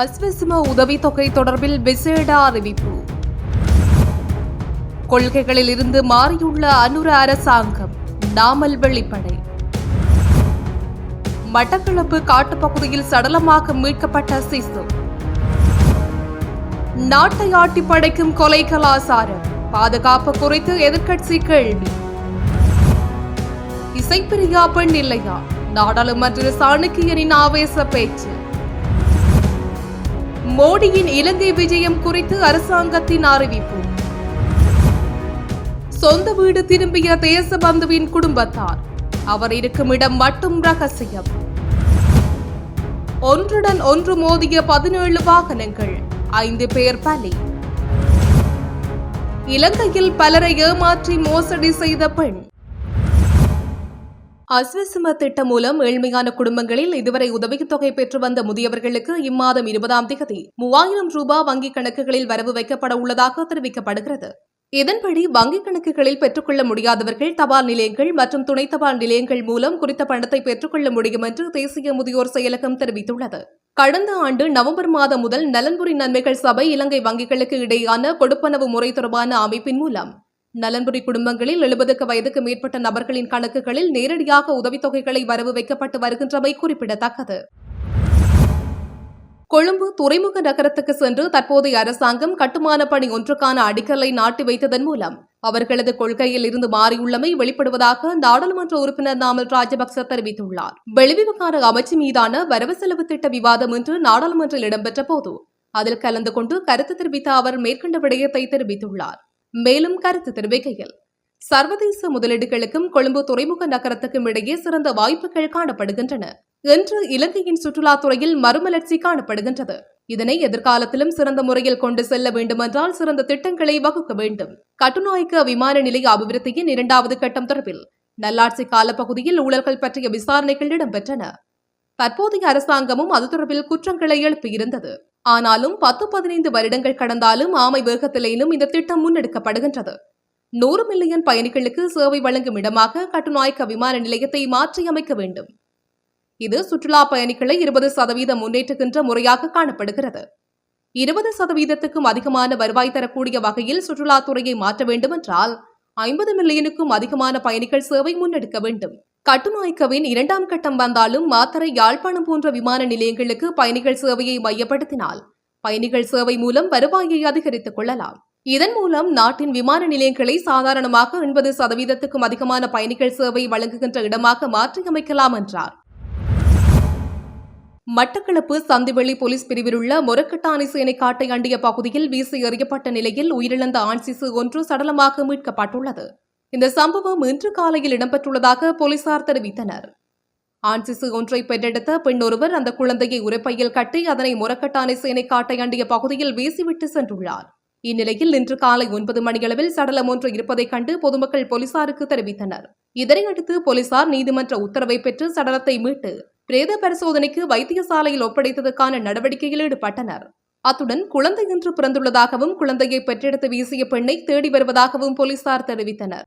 அஸ்வசிம உதவித்தொகை தொடர்பில் விசேட அறிவிப்பு. கொள்கைகளில் இருந்து மாறியுள்ள அனுர அரசாங்கம் நாமல் வெளிப்படை. மட்டக்களப்பு காட்டுப்பகுதியில் சடலமாக மீட்கப்பட்ட சிசு. நாட்டை ஆட்டி படைக்கும் கொலை கலாசாரம் பாதுகாப்பு குறித்து எதிர்க்கட்சி கேள்வி. இசைப்பிரியா பெண் இல்லையா? நாடாளுமன்ற சாணக்கியனின் ஆவேச பேச்சு. மோடியின் இலங்கை விஜயம் குறித்து அரசாங்கத்தின் அறிவிப்பு. சொந்த வீடு திரும்பிய தேசபந்துவின் குடும்பத்தார். அவர் இருக்கும் இடம் மட்டும் ரகசியம். ஒன்றுடன் ஒன்று மோதிய பதினேழு வாகனங்கள் ஐந்து பேர் பலி. இலங்கையில் பலரை ஏமாற்றி மோசடி செய்த பெண். அஸ்வசிம திட்டம் மூலம் ஏழ்மையான குடும்பங்களில் இதுவரை உதவித்தொகை பெற்று வந்த முதியவர்களுக்கு இம்மாதம் இருபதாம் தேதி மூவாயிரம் ரூபாய் வங்கிக் கணக்குகளில் வரவு வைக்கப்பட உள்ளதாக தெரிவிக்கப்படுகிறது. இதன்படி வங்கிக் கணக்குகளில் பெற்றுக்கொள்ள முடியாதவர்கள் தபால் நிலையங்கள் மற்றும் துணை தபால் நிலையங்கள் மூலம் குறித்த பணத்தை பெற்றுக்கொள்ள முடியும் என்று தேசிய முதியோர் செயலகம் தெரிவித்துள்ளது. கடந்த ஆண்டு நவம்பர் மாதம் முதல் நலன்புரி நன்மைகள் சபை இலங்கை வங்கிகளுக்கு இடையேயான கொடுப்பனவு முறை தொடர்பான அமைப்பின் மூலம் நலன்புரி குடும்பங்களில் எழுபதுக்கு வயதுக்கு மேற்பட்ட நபர்களின் கணக்குகளில் நேரடியாக உதவித்தொகைகளை வரவு வைக்கப்பட்டு வருகின்றமை குறிப்பிடத்தக்கது. கொழும்பு துறைமுக நகரத்துக்கு சென்று தற்போதைய அரசாங்கம் கட்டுமான பணி ஒன்றுக்கான அடிக்கலை நாட்டி வைத்ததன் மூலம் அவர்களது கொள்கையில் இருந்து மாறியுள்ளமை வெளிப்படுவதாக நாடாளுமன்ற உறுப்பினர் நாமல் ராஜபக்ச தெரிவித்துள்ளார். வெளிவிவகார அமைச்சு மீதான வரவு செலவு திட்ட விவாதம் இன்று நாடாளுமன்றில் இடம்பெற்ற போது அதில் கலந்து கொண்டு கருத்து தெரிவித்த அவர் மேற்கண்ட விடயத்தை தெரிவித்துள்ளார். மேலும் கருத்து தெரிவிக்கையில் சர்வதேச முதலீடுகளுக்கும் கொழும்பு துறைமுக நகரத்துக்கும் இடையே சிறந்த வாய்ப்புகள் காணப்படுகின்றன. இன்று இலங்கையின் சுற்றுலாத்துறையில் மறுமலர்ச்சி காணப்படுகின்றது. இதனை எதிர்காலத்திலும் சிறந்த முறையில் கொண்டு செல்ல வேண்டுமென்றால் சிறந்த திட்டங்களை வகுக்க வேண்டும். கட்டுநாயக்க விமான நிலைய அபிவிருத்தியின் இரண்டாவது கட்டம் தொடர்பில் நல்லாட்சி காலப்பகுதியில் ஊழல்கள் பற்றிய விசாரணைகள் இடம்பெற்றன. தற்போதைய அரசாங்கமும் அது தொடர்பில் குற்றங்களை எழுப்பியிருந்தது. ஆனாலும் பத்து பதினைந்து வருடங்கள் கடந்தாலும் ஆமை வேகத்திலேனும் இந்த திட்டம் முன்னெடுக்கப்படுகின்றது. நூறு மில்லியன் பயணிகளுக்கு சேவை வழங்கும் இடமாக கட்டுநாயக்க விமான நிலையத்தை மாற்றியமைக்க வேண்டும். இது சுற்றுலா பயணிகளை இருபது சதவீதம் முன்னேற்றுகின்ற முறையாக காணப்படுகிறது. இருபது சதவீதத்துக்கும் அதிகமான வருவாய் தரக்கூடிய வகையில் சுற்றுலாத்துறையை மாற்ற வேண்டும் என்றால் ஐம்பது மில்லியனுக்கும் அதிகமான பயணிகள் சேவை முன்னெடுக்க வேண்டும். கட்டுநாயக்கவின் இரண்டாம் கட்டம் வந்தாலும் மாத்தரை யாழ்ப்பாணம் போன்ற விமான நிலையங்களுக்கு பயணிகள் சேவையை மையப்படுத்தினால் பயணிகள் சேவை மூலம் வருவாயை அதிகரித்துக் கொள்ளலாம். இதன் மூலம் நாட்டின் விமான நிலையங்களை சாதாரணமாக எண்பது சதவீதத்துக்கும் அதிகமான பயணிகள் சேவை வழங்குகின்ற இடமாக மாற்றியமைக்கலாம் என்றார். மட்டக்களப்பு சந்திவெளி போலீஸ் பிரிவிலுள்ள மொரக்கட்டானை சேனை காட்டை அண்டிய பகுதியில் வீசி எறியப்பட்ட நிலையில் உயிரிழந்த ஆண் சிசு ஒன்று சடலமாக மீட்கப்பட்டுள்ளது. இந்த சம்பவம் இன்று காலையில் இடம்பெற்றுள்ளதாக போலீசார் தெரிவித்தனர். ஆண் சிசு ஒன்றை பெற்றெடுத்த பெண் ஒருவர் அந்த குழந்தையை உரைப்பையில் கட்டி அதனை முரக்கட்டானை சேனை காட்டை அண்டிய பகுதியில் வீசிவிட்டு சென்றுள்ளார். இந்நிலையில் இன்று காலை ஒன்பது மணியளவில் சடலம் ஒன்று இருப்பதைக் கண்டு பொதுமக்கள் போலீசாருக்கு தெரிவித்தனர். இதனையடுத்து போலீசார் நீதிமன்ற உத்தரவை பெற்று சடலத்தை மீட்டு பிரேத பரிசோதனைக்கு வைத்தியசாலையில் ஒப்படைத்ததற்கான நடவடிக்கையில் ஈடுபட்டனர். அத்துடன் குழந்தை இன்று பிறந்துள்ளதாகவும் குழந்தையை பெற்றெடுத்து வீசிய பெண்ணை தேடி வருவதாகவும் போலீசார் தெரிவித்தனர்.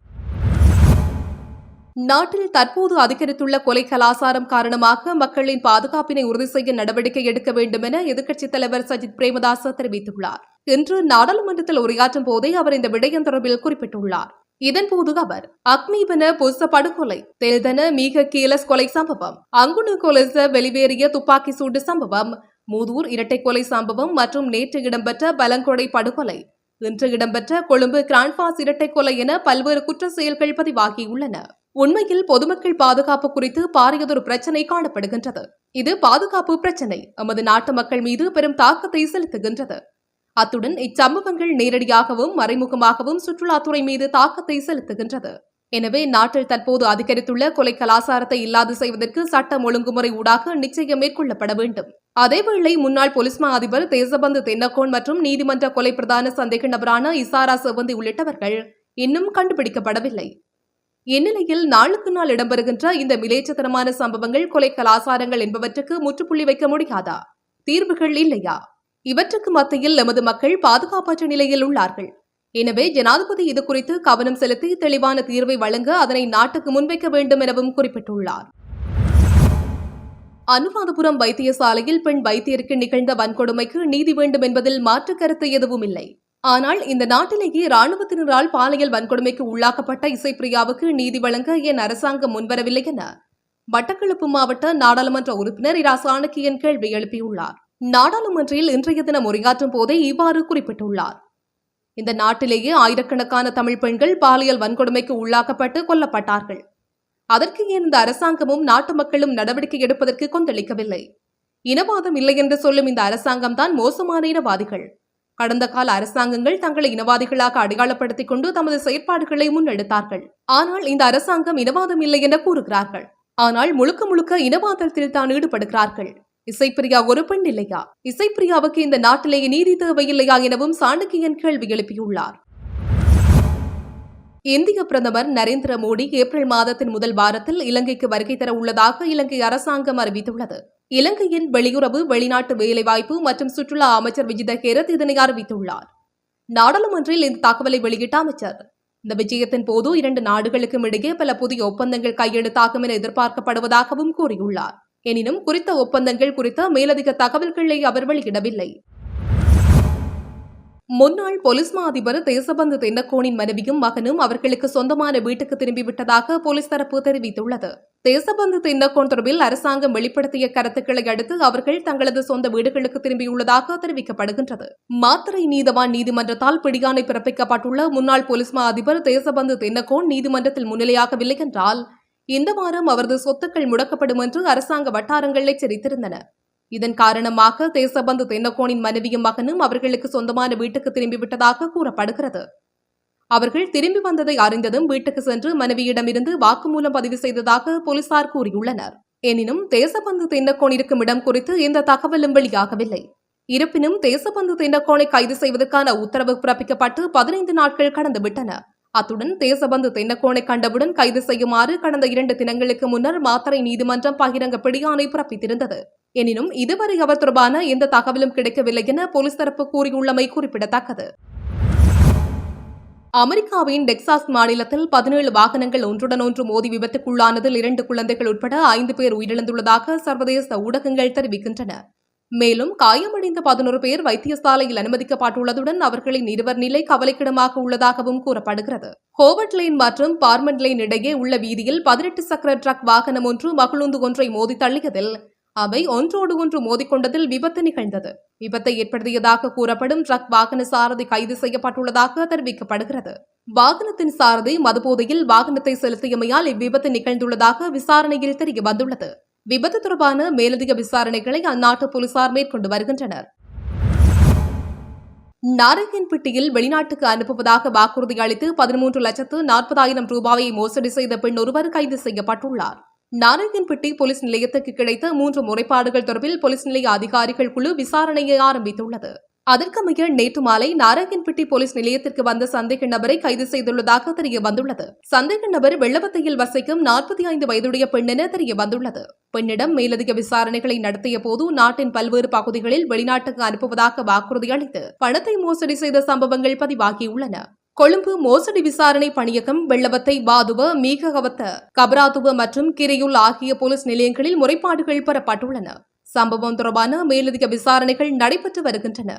நாட்டில் தற்போது அதிகரித்துள்ள கொலை கலாசாரம் காரணமாக மக்களின் பாதுகாப்பினை உறுதி செய்ய நடவடிக்கை எடுக்க வேண்டும் என எதிர்க்கட்சித் தலைவர் சஜித் பிரேமதாச தெரிவித்துள்ளார். இன்று நாடாளுமன்றத்தில் உரையாற்றும் போதே அவர் இந்த விடயம் தொடர்பில் குறிப்பிட்டுள்ளார். இதன்போது அவர் அக்மீபன புஸ்த படுகொலை தெல்தன மீக கீலஸ் கொலை சம்பவம் அங்குனு கொலச வெளிவேறிய துப்பாக்கி சூடு சம்பவம் மூதூர் இரட்டை கொலை சம்பவம் மற்றும் நேற்று இடம்பெற்ற பலங்கொடை படுகொலை இன்று இடம்பெற்ற கொழும்பு கிராண்ட்பாஸ் இரட்டை கொலை என பல்வேறு குற்ற செயல்கள் பதிவாகியுள்ளன. உண்மையில் பொதுமக்கள் பாதுகாப்பு குறித்து பாரியதொரு பிரச்சனை காணப்படுகின்றது. இது பாதுகாப்பு பிரச்சனை. எமது நாட்டு மக்கள் மீது பெரும் தாக்கத்தை செலுத்துகின்றது. அத்துடன் இச்சம்பவங்கள் நேரடியாகவும் மறைமுகமாகவும் சுற்றுலாத்துறை மீது தாக்கத்தை செலுத்துகின்றது. எனவே நாட்டில் தற்போது அதிகரித்துள்ள கொலை கலாசாரத்தை இல்லாது செய்வதற்கு சட்டம் ஒழுங்குமுறை ஊடாக நிச்சயம் மேற்கொள்ளப்பட வேண்டும். அதேவேளை முன்னாள் போலீஸ் மா அதிபர் தேசபந்து தென்னகோன் மற்றும் நீதிமன்ற கொலை பிரதான சந்தேக நபரான இசாரா செவந்தி உள்ளிட்டவர்கள் இன்னும் கண்டுபிடிக்கப்படவில்லை. இந்நிலையில் நாளுக்கு நாள் இடம்பெறுகின்ற இந்த மிலேச்சத்தனமான சம்பவங்கள் கொலை கலாசாரங்கள் என்பவற்றுக்கு முற்றுப்புள்ளி வைக்க முடியாதா? தீர்வுகள் இல்லையா? இவற்றுக்கு மத்தியில் எமது மக்கள் பாதுகாப்பற்ற நிலையில் உள்ளார்கள். எனவே ஜனாதிபதி இது குறித்து கவனம் செலுத்தி தெளிவான தீர்வை வழங்க அதனை நாட்டுக்கு முன்வைக்க வேண்டும் எனவும் குறிப்பிட்டுள்ளார். அனுராதபுரம் வைத்தியசாலையில் பெண் வைத்தியருக்கு நிகழ்ந்த வன்கொடுமைக்கு நீதி வேண்டும் என்பதில் மாற்று கருத்து எதுவும் இல்லை. ஆனால் இந்த நாட்டிலேயே ராணுவத்தினரால் பாலியல் வன்கொடுமைக்கு உள்ளாக்கப்பட்ட இசைப்பிரியாவுக்கு நீதி வழங்க என் அரசாங்கம் முன்வரவில்லை என மட்டக்களப்பு மாவட்ட நாடாளுமன்ற உறுப்பினர் இரா. சாணக்கியன் கேள்வி எழுப்பியுள்ளார். நாடாளுமன்றில் இன்றைய தினம் உரையாற்றும் போதே இவ்வாறு குறிப்பிட்டுள்ளார். இந்த நாட்டிலேயே ஆயிரக்கணக்கான தமிழ் பெண்கள் பாலியல் வன்கொடுமைக்கு உள்ளாக்கப்பட்டு கொல்லப்பட்டார்கள். அதற்கு ஏன் இந்த அரசாங்கமும் நாட்டு மக்களும் நடவடிக்கை எடுப்பதற்கு கொந்தளிக்கவில்லை? இனவாதம் இல்லை என்று சொல்லும் இந்த அரசாங்கம் தான் மோசமான இனவாதிகள். கடந்த கால அரசாங்கங்கள் தங்களை இனவாதிகளாக அடையாளப்படுத்திக் கொண்டு தமது செயற்பாடுகளை முன்னெடுத்தார்கள். ஆனால் இந்த அரசாங்கம் இனவாதம் இல்லை என கூறுகிறார்கள். ஆனால் முழுக்க முழுக்க இனவாதத்தில் தான் ஈடுபடுகிறார்கள். இசைப்பிரியா ஒரு பெண் இல்லையா? இசைப்பிரியாவுக்கு இந்த நாட்டிலேயே நீதி தேவையில்லையா எனவும் சாணக்கியன் கேள்வி எழுப்பியுள்ளார். இந்திய பிரதமர் நரேந்திர மோடி ஏப்ரல் மாதத்தின் முதல் வாரத்தில் இலங்கைக்கு வருகை தர உள்ளதாக இலங்கை அரசாங்கம் அறிவித்துள்ளது. இலங்கையின் வெளியுறவு வெளிநாட்டு வேலைவாய்ப்பு மற்றும் சுற்றுலா அமைச்சர் விஜித ஹேரத் இதனை அறிவித்துள்ளார். நாடாளுமன்றில் இந்த தகவலை வெளியிட்ட அமைச்சர் இந்த விஜயத்தின் போது இரண்டு நாடுகளுக்கும் இடையே பல புதிய ஒப்பந்தங்கள் கையெழுத்தாகும் என எதிர்பார்க்கப்படுவதாகவும் கூறியுள்ளார். எனினும் குறித்த ஒப்பந்தங்கள் குறித்த மேலதிக தகவல்களை அவர் வெளியிடவில்லை. முன்னாள் போலீஸ் மா அதிபர் தேசபந்து தென்னக்கோனின் மனைவியும் மகனும் அவர்களுக்கு சொந்தமான வீட்டுக்கு திரும்பிவிட்டதாக போலீஸ் தரப்பு தெரிவித்துள்ளது. தேசபந்து தென்னக்கோன் தொடர்பில் அரசாங்கம் வெளிப்படுத்திய கருத்துக்களை அடுத்து அவர்கள் தங்களது சொந்த வீடுகளுக்கு திரும்பியுள்ளதாக தெரிவிக்கப்படுகின்றது. மாத்திரை நீதவான் நீதிமன்றத்தால் பிடியாணை பிறப்பிக்கப்பட்டுள்ள முன்னாள் போலீஸ் மா அதிபர் தேசபந்து தென்னக்கோன் நீதிமன்றத்தில் முன்னிலையாகவில்லை என்றால் இந்த வாரம் அவரது சொத்துக்கள் முடக்கப்படும் என்று அரசாங்க வட்டாரங்கள் எச்சரித்திருந்தன. இதன் காரணமாக தேசபந்து தென்னக்கோனின் மனைவியும் மகனும் அவர்களுக்கு சொந்தமான வீட்டுக்கு திரும்பிவிட்டதாக கூறப்படுகிறது. அவர்கள் திரும்பி வந்ததை அறிந்ததும் வீட்டுக்கு சென்று மனைவியிடமிருந்து வாக்குமூலம் பதிவு செய்ததாக போலீசார் கூறியுள்ளனர். எனினும் தேசபந்து தென்னக்கோன் இருக்கும் இடம் குறித்து எந்த தகவலும் வெளியாகவில்லை. இருப்பினும் தேசபந்து தென்னக்கோனை கைது செய்வதற்கான உத்தரவு பிறப்பிக்கப்பட்டு பதினைந்து நாட்கள் கடந்துவிட்டன அத்துடன் தேசபந்து தென்னக்கோனை கண்டவுடன் கைது செய்யுமாறு கடந்த இரண்டு தினங்களுக்கு முன்னர் மாத்தறை நீதிமன்றம் பகிரங்க பிடியாணை பிறப்பித்திருந்தது. எனினும் இதுவரை அவர் தொடர்பான எந்த தகவலும் கிடைக்கவில்லை என போலீஸ் தரப்பு கூறியுள்ளமை குறிப்பிடத்தக்கது. அமெரிக்காவின் டெக்சாஸ் மாநிலத்தில் பதினேழு வாகனங்கள் ஒன்றுடன் ஒன்று மோதி விபத்துக்குள்ளானதில் இரண்டு குழந்தைகள் உட்பட ஐந்து பேர் உயிரிழந்துள்ளதாக சர்வதேச ஊடகங்கள் தெரிவிக்கின்றன. மேலும் காயமடைந்த பதினோரு பேர் வைத்தியசாலையில் அனுமதிக்கப்பட்டுள்ளதுடன் அவர்களின் இருவர் நிலை கவலைக்கிடமாக உள்ளதாகவும் கூறப்படுகிறது. ஹோவர்ட் லைன் மற்றும் பார்மண்ட் லைன் இடையே உள்ள வீதியில் பதினெட்டு சக்கர ட்ரக் வாகனம் ஒன்று மகளுந்து ஒன்றை மோதி தள்ளியதில் அவை ஒன்றோடு ஒன்று மோதிக்கொண்டதில் விபத்து நிகழ்ந்தது. விபத்தை ஏற்படுத்தியதாக கூறப்படும் ட்ரக் வாகன சாரதி கைது செய்யப்பட்டுள்ளதாக தெரிவிக்கப்படுகிறது. வாகனத்தின் சாரதி மதுபோதையில் வாகனத்தை செலுத்தியமையால் இவ்விபத்து நிகழ்ந்துள்ளதாக விசாரணையில் தெரிய வந்துள்ளது. விபத்து தொடர்பான மேலதிக விசாரணைகளை அந்நாட்டு போலீசார் மேற்கொண்டு வருகின்றனர். நாராயண்பட்டியில் வெளிநாட்டுக்கு அனுப்புவதாக வாக்குறுதி அளித்து பதிமூன்று லட்சத்து நாற்பதாயிரம் ரூபாயை மோசடி செய்த பெண் ஒருவர் கைது செய்யப்பட்டுள்ளார். நாராயணன்பட்டி போலீஸ் நிலையத்துக்கு கிடைத்த மூன்று முறைப்பாடுகள் தொடர்பில் போலீஸ் நிலைய அதிகாரிகள் குழு விசாரணையை ஆரம்பித்துள்ளது. அதற்கமைய நேற்று மாலை நாராயணன்பட்டி போலீஸ் நிலையத்திற்கு வந்த சந்தேக நபரை கைது செய்துள்ளதாக தெரிய வந்துள்ளது சந்தேக நபர் வெள்ளவத்தையில் வசிக்கும் நாற்பத்தி ஐந்து வயதுடைய பெண் என தெரிய வந்துள்ளது பெண்ணிடம் மேலதிக விசாரணைகளை நடத்திய போது நாட்டின் பல்வேறு பகுதிகளில் வெளிநாட்டுக்கு அனுப்புவதாக வாக்குறுதி அளித்து பணத்தை மோசடி செய்த சம்பவங்கள் பதிவாகியுள்ளன. கொழும்பு மோசடி விசாரணை பணியகம் வெள்ளவத்தை வாதுவ மீககவத்த கபராதுவ மற்றும் கிரையுல் ஆகிய போலீஸ் நிலையங்களில் முறைப்பாடுகள் பெறப்பட்டுள்ளன. சம்பவம் தொடர்பான மேலதிக விசாரணைகள் நடைபெற்று வருகின்றன.